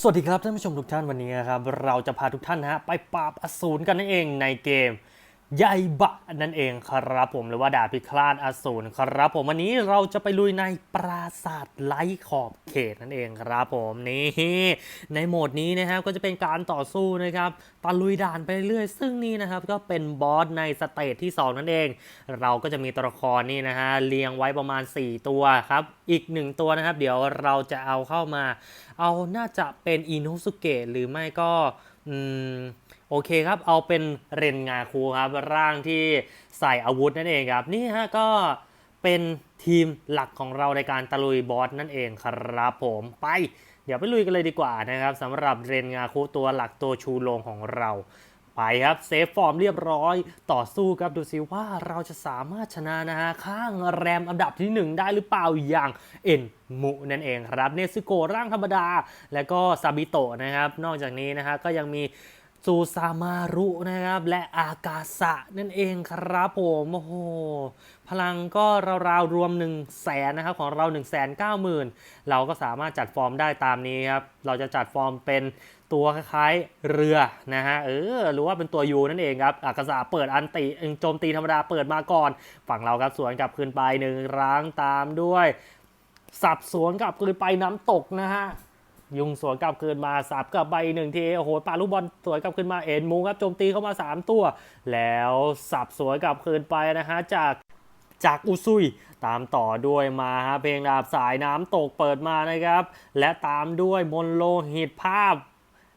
สวัสดีครับท่านผู้ชมทุกท่านวันนี้นะครับเราจะพาทุกท่านฮะไปปราบอสูรกันนั่นเองในเกมใยบะนั่นเองครับผมหรือว่าดาบพิฆาตอสูรครับผมวันนี้เราจะไปลุยในปราสาทไร้ขอบเขตนั่นเองครับผมนี่ในโหมดนี้นะครับก็จะเป็นการต่อสู้นะครับตะลุยด่านไปเรื่อยซึ่งนี่นะครับก็เป็นบอสในสเตจที่ 2 นั่นเอง เราก็จะมีตัวละครนี่นะฮะเรียงไว้ประมาณ 4 ตัวครับอีก 1 ตัวนะครับ เดี๋ยวเราจะเอาเข้ามา เอาน่าจะเป็นอินุสุเกะหรือไม่ก็อืมโอเคครับ เอาเป็นเรนงาคูครับ ร่างที่ใส่อาวุธนั่นเองครับ นี่ฮะก็เป็นทีมหลักของเราในการตะลุยบอสนั่นเองครับผมไป เดี๋ยวไปลุยกันเลยดีกว่านะครับสำหรับเรนงาคูตัวหลักตัวชูโรงของเรา ไปครับเซฟฟอร์มเรียบร้อยต่อสู้ครับดูซิว่าเราจะสามารถชนะนะฮะข้างแรมอันดับทีหนึ่1 ได้หรือเปล่าอย่างเอ็นมุนั่นเองครับเนซึโกร่างธรรมดา และก็ซาบิโตะนะครับ นอกจากนี้นะฮะก็ยังมี ซูซามารุนะครับและอากาสะนั่นเองครับผมโอ้โหพลังก็ราวๆรวม1 0 0 0 0แสนนะครับของเรา 1 9 0 0 0 0 เราก็สามารถจัดฟอร์มได้ตามนี้ครับ เราจะจัดฟอร์มเป็นตัวคล้ายๆเรือนะฮะเออหรือว่าเป็นตัวยูนั่นเองครับอากาสะเปิดอันติโจมตีธรรมดาเปิดมาก่อน ฝั่งเราครับสวนกลับคืนไปหนึ่งรั้งตามด้วย สับสวนกลับคืนไปน้ำตกนะฮะ ยุงสวนกลับคืนมาสับกลับไปหนึ่งทีโอ้โหปาลูกบอลสวนกลับคืนมาเอ็นมุงครับโจมตีเข้ามา 3 ตัว แล้วสับสวนกลับคืนไปนะฮะจากจากอุซุยตามต่อด้วยมาฮะเพลงดาบสายน้ำตกเปิดมานะครับ และตามด้วยมนโลหิตภาพ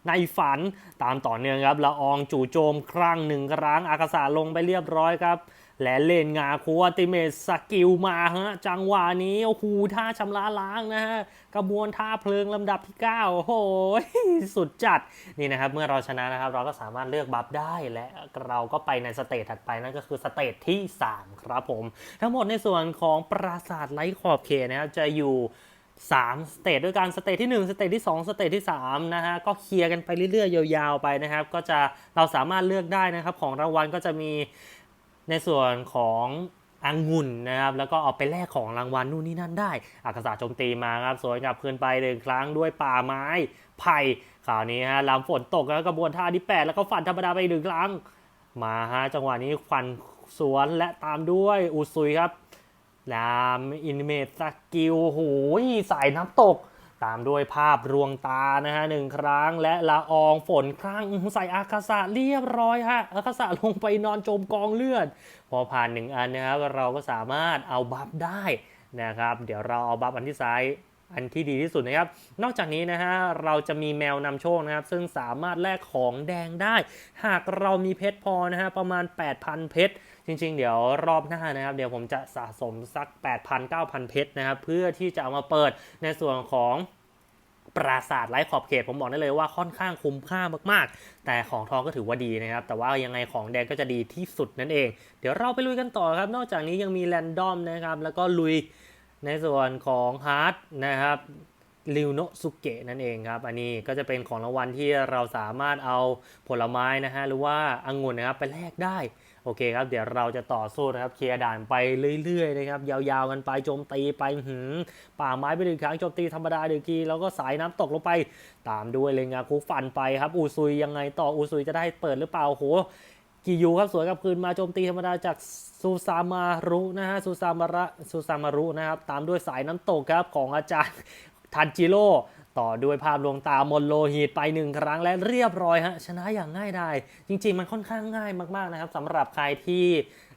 ในฝันตามต่อเนื่องครับละอองจู่โจมครั้งหนึ่งครั้งอากาศาลงไปเรียบร้อยครับ และเล่นงาคูอัติเมตสกิลมาฮะ จังหวะนี้ โอ้โหท่าชำระล้างนะฮะ กระบวนท่าเพลิงลำดับที่ 9 โอ้โห สุดจัด นี่นะครับ เมื่อเราชนะนะครับ เราก็สามารถเลือกบัฟได้และเราก็ไปในสเตจถัดไป นั่นก็คือสเตจที่ 3 ครับผม ทั้งหมดในส่วนของปราสาทไร้ขอบเขตนะครับจะอยู่3สเตจด้วยกันสเตจที่ 1 สเตจที่ 2 สเตจที่3นะฮะก็เคลียร์กันไปเรื่อยๆ ยาวๆ ไปนะครับ ก็จะเราสามารถเลือกได้นะครับ ของรางวัลก็จะมี ในส่วนขององุ่นนะครับแล้วก็เอาไปแลกของรางวัลนู่นนี่นั่นได้อากาศาโจมตีมาครับสวนกลับคืนไปหนึ่งครั้งด้วยป่าไม้ไผ่ข่าวนี้ฮะลำฝนตกแล้วกระบวนท่าที่ 8 แล้วก็ฟันธรรมดาไปหนึ่งครั้ง มาฮะจังหวะนี้ฟันสวนและตามด้วยอุซุยครับลามอินเมตสกิลโหยสายน้ำตก ตามด้วยภาพรวงตานะฮะหนึ่งครั้งและละอองฝนครั้งใส่อากาศะเรียบร้อยฮะอากาศะลงไปนอนจมกองเลือด พอผ่านหนึ่งอันนะครับเราก็สามารถเอาบัฟได้นะครับ เดี๋ยวเราเอาบัฟอันที่ซ้าย อันที่ดีที่สุดนะครับ นอกจากนี้นะฮะเราจะมีแมวนำโชคนะครับ ซึ่งสามารถแลกของแดงได้ หากเรามีเพชรพอนะฮะประมาณ 8,000 เพชรจริง ๆ เดี๋ยวรอบหน้านะครับ เดี๋ยวผมจะสะสมสัก 8,000-9,000 เพชรนะครับ เพื่อที่จะเอามาเปิดในส่วนของปราสาทไร้ขอบเขตผมบอกได้เลยว่าค่อนข้างคุ้มค่ามากๆ แต่ของทองก็ถือว่าดีนะครับ แต่ว่ายังไงของแดงก็จะดีที่สุดนั่นเอง เดี๋ยวเราไปลุยกันต่อครับ นอกจากนี้ยังมีแรนดอมนะครับ แล้วก็ลุย ในส่วนของฮาร์ดนะครับริวโนสุเกะนั่นเองครับ อันนี้ก็จะเป็นของรางวัลที่เราสามารถเอาผลไม้นะฮะหรือว่าองุ่นนะครับไปแลกได้ โอเคครับ เดี๋ยวเราจะต่อสู้นะครับเคลียร์ด่านไปเรื่อยๆนะครับยาวๆกันไปโจมตีไปหืมป่าไม้ไปหนึ่งครั้งโจมตีธรรมดาหนึ่งทีแล้วก็สายน้ำตกลงไปตามด้วยเลยงาคูฟันไปครับอูซุยยังไงต่ออูซุยจะได้เปิดหรือเปล่าโห กิยูครับสวยกับคืนมาโจมตีธรรมดาจากซูซามารุนะฮะซูซามาระซูซามารุนะครับตามด้วยสายน้ำตกครับของอาจารย์ทันจิโร่ต่อด้วยภาพลวงตามนโลหิตไปหนึ่งครั้งและเรียบร้อยฮะชนะอย่างง่ายดายจริง ๆ มันค่อนข้างง่ายมากๆนะครับสำหรับใครที่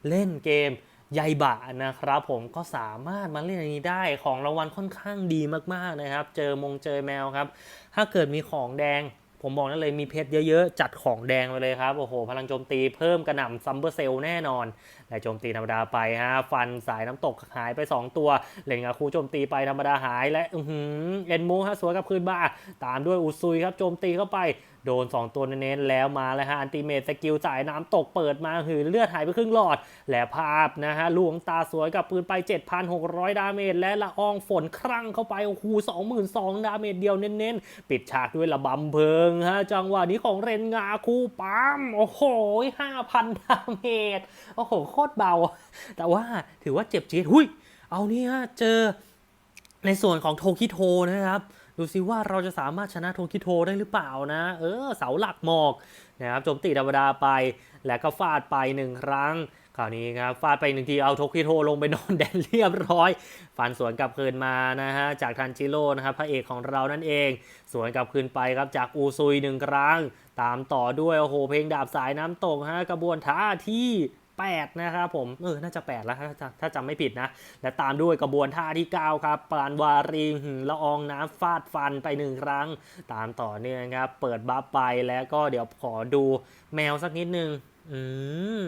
เล่นเกมใยบะนะครับผมก็สามารถมาเล่นอันนี้ได้ของรางวัลค่อนข้างดีมากๆนะครับ เจอมงเจอแมวครับ ถ้าเกิดมีของแดง ผมบอกนั่นเลยมีเพชรเยอะๆ จัดของแดงไปเลยครับ โอ้โห พลังโจมตีเพิ่มกระหน่ำซัมเบอร์เซลแน่นอนและโจมตีธรรมดาไปฮะ ฟันสายน้ำตกหายไป 2 ตัว เลนงาคูโจมตีไปธรรมดาหายและอือหือเอ็นมูฮะสวยกับคืนบ้า ตามด้วยอุซุยครับโจมตีเข้าไป โดน 2 ตัวเน้นๆแล้วมาแล้วฮะอันติเมตสกิลจ่ายน้ำตกเปิดมาหือเลือดหายไปครึ่งหลอด และภาพนะฮะลวงตาสวยกับปืนไป 7,600 ดาเมจและละอองฝนครั่งเข้าไปโอ้โห22,000 ดาเมจเดียวเน้นๆ ปิดฉากด้วยระบำเพลิงฮะจังหวะนี้ของเรนงาคูปั๊มโอ้โห 5,000 ดาเมจโอ้โหโคตรเบา แต่ว่าถือว่าเจ็บจี๊ดหุยเอานี่ฮะเจอในส่วนของโทคิโทนะครับ ดูซิว่าเราจะสามารถชนะโทคิโทได้หรือเปล่านะ เออ เสาหลักหมอกนะครับโจมตีธรรมดาไป แล้วก็ฟาดไปหนึ่งครั้งคราวนี้ครับฟาดไปหนึ่งทีเอาโทคิโทลงไปนอนแดนเรียบร้อยฟันสวนกลับคืนมานะฮะจากทันจิโร่นะครับพระเอกของเรานั่นเอง สวนกลับคืนไปครับจากอูซุยหนึ่งครั้ง ตามต่อด้วยโอ้โหเพลงดาบสายน้ำตกฮะกระบวนท่าที่ 8 นะครับผม เออ น่าจะ 8 แล้วถ้าถ้าจำไม่ผิดนะ และตามด้วยกระบวนท่าที่ 9 ครับ ปานวารีละอองน้ำฟาดฟันไปหนึ่งครั้ง ตามต่อเนื่องครับ เปิดบัฟไปแล้วก็เดี๋ยวขอดูแมวสักนิดนึง อืม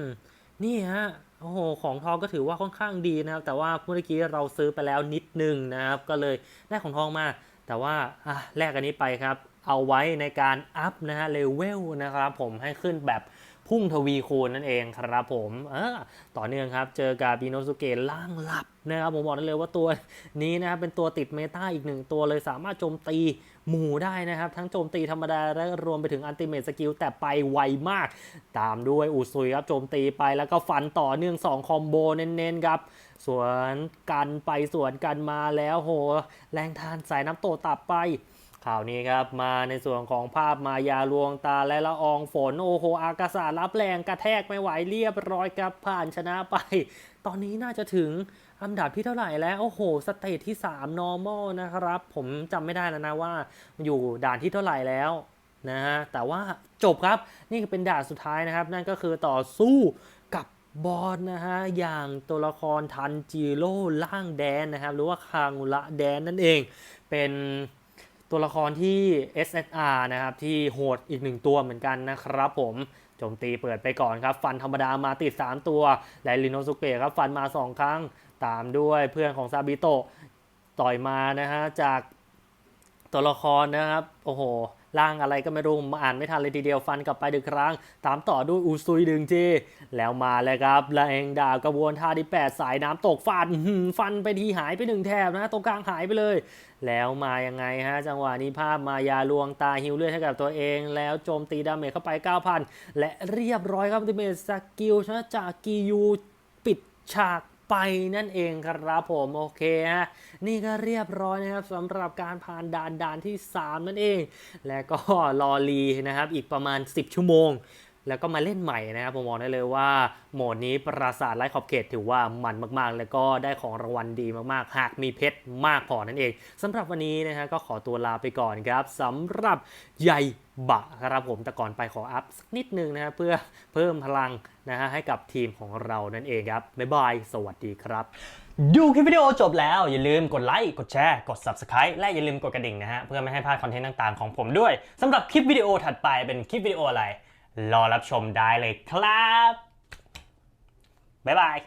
นี่ฮะโอ้โห ของทองก็ถือว่าค่อนข้างดีนะครับ แต่ว่าเมื่อกี้เราซื้อไปแล้วนิดนึงนะครับ ก็เลยได้ของทองมา แต่ว่าอะแลกอันนี้ไปครับ เอาไว้ในการอัพนะฮะ เลเวลนะครับ ผมให้ขึ้นแบบ พุ่งทวีคูณนั่นเองครับผมเออต่อเนื่องครับ เจอกับบิโนสุเกะล่างหลับนะครับผมบอกได้เลยว่าตัวนี้นะครับเป็นตัวติดเมตาอีกหนึ่งตัวเลยสามารถโจมตีหมู่ได้นะครับ ทั้งโจมตีธรรมดาและรวมไปถึงอันติเมตสกิลแต่ไปไวมาก ตามด้วยอุซุยครับโจมตีไปแล้วก็ฟันต่อเนื่อง 2 คอมโบเน้นๆครับสวนกันไปสวนกันมาแล้วโห แรงทานสายน้ำโตตับไป ข่าวนี้ครับมาในส่วนของภาพมายาลวงตาและละอองฝนโอ้โหอากาศรับแรงกระแทกไม่ไหวเรียบร้อยครับผ่านชนะไป ตอนนี้น่าจะถึงอันดับที่เท่าไหร่แล้ว โอ้โห สเตจที่ 3 normal นะครับ ผมจำไม่ได้แล้วนะว่า อยู่ด่านที่เท่าไหร่แล้วนะฮะแต่ว่าจบครับนี่เป็นด่านสุดท้ายนะครับ นั่นก็คือต่อสู้กับบอสนะฮะอย่างตัวละครทันจิโร่ล่างแดนนะครับ หรือว่าคางุระแดนนั่นเองเป็น ตัวละครที่ SSR นะครับที่โหดอีกหนึ่งตัวเหมือนกันนะครับผมโจมตีเปิดไปก่อนครับ ฟันธรรมดามาติด 3 ตัวและลิโนสุเกะครับ ฟันมา 2 ครั้งตามด้วยเพื่อนของซาบิโตะต่อยมานะฮะจากตัวละครนะครับ โอ้โห ร่างอะไรก็ไม่รู้อ่านไม่ทันเลยทีเดียวฟันกลับไปดึงครั้ง ตามต่อด้วยอุซุยดึงจีแล้วมาเลยครับแรงดาบกระบวนท่าที่ 8 สายน้ำตกฟันฟันไปทีหายไปหนึ่งแถบนะตรงกลางหายไปเลย แล้วมายังไงฮะจังหวะนี้ภาพมายาลวงตาฮิวเลือดให้กับตัวเอง แล้วโจมตีดาเมจเข้าไป 9,000 และเรียบร้อยครับดิเมจสกิลชนะจากกียูปิดฉาก ไปนั่นเองครับผมโอเคฮะนี่ก็เรียบร้อยนะครับสำหรับการผ่านด่านด่านที่ 3 นั่นเอง และก็รอรีนะครับอีกประมาณ 10 ชั่วโมง แล้วก็มาเล่นใหม่นะครับผมบอกได้เลยว่าโหมดนี้ปราสาทไร้ขอบเขตถือว่ามันมากๆ แล้วก็ได้ของรางวัลดีมากๆ หากมีเพชรมากพอนั่นเองสำหรับวันนี้นะฮะก็ขอตัวลาไปก่อนครับสำหรับใยบะครับผมแต่ก่อนไปขออัพสักนิดนึงนะฮะเพื่อเพิ่มพลังนะฮะให้กับทีมของเรานั่นเองครับบ๊ายบายสวัสดีครับ ดูคลิปวิดีโอจบแล้วอย่าลืมกดไลค์กดแชร์กด Subscribe และอย่าลืมกดกระดิ่งนะฮะเพื่อไม่ให้พลาดคอนเทนต์ต่างๆของผมด้วยสำหรับคลิปวิดีโอถัดไปเป็นคลิปวิดีโออะไร รอรับชมได้เลยครับ บ๊ายบาย